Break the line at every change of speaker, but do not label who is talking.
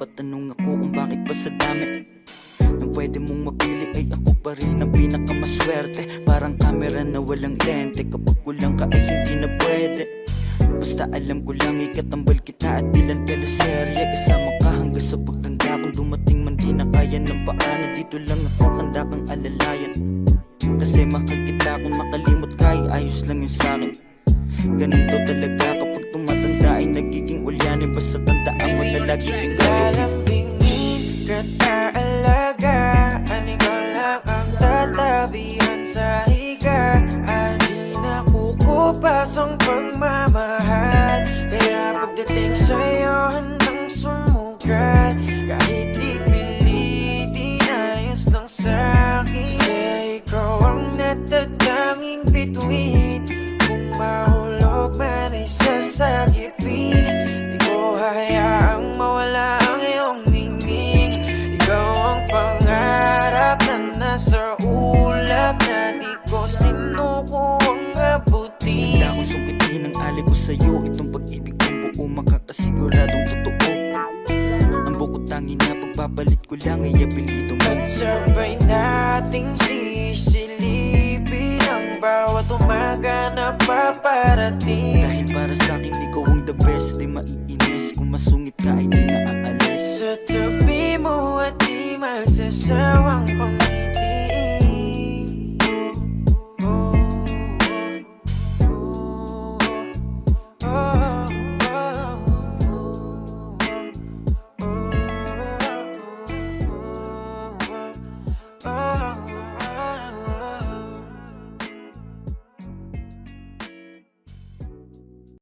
Napapatanong ako kung bakit pa sa dami Nang pwede mong mapili ay ako pa rin ang pinakamaswerte. Parang camera na walang lente Kapag kulang ka ay hindi na pwede. Basta alam ko lang ikatambal kita at bilang teleserye. Kasama ka hanggang sa pagtanda Kung dumating man di na kaya ng paana. Dito lang ako handa kang alalayan. Kasi mahal kita kung makalimot ka ay ayos lang yun sa'kin. Ganun to talaga kapag tumatanda ay nagiging ulyanin. Basta tandaan mo na lagi
nakukupas ang pagmamahal Kaya pagdating sa'yo handang sumugal. Kahit ipilitin ayos lang sa'kin. Kasi ikaw ang natatanging bituin. Kung mahulog man ay sasagipin. Di ko hayaang mawala ang iyong ningning. Ikaw ang pangarap na nasa
sa'yo Itong pag-ibig kong buo makakasiguradong totoo. Ang bukod tangi na pagbabalit ko lang ay apelido mo.
Pagsabay nating sisilipin ang bawat umaga na paparating.
Dahil para sa'kin ikaw ang the best Di maiinis. Kung masungit ka ay di naaalis Sa tabi mo at di magsasawang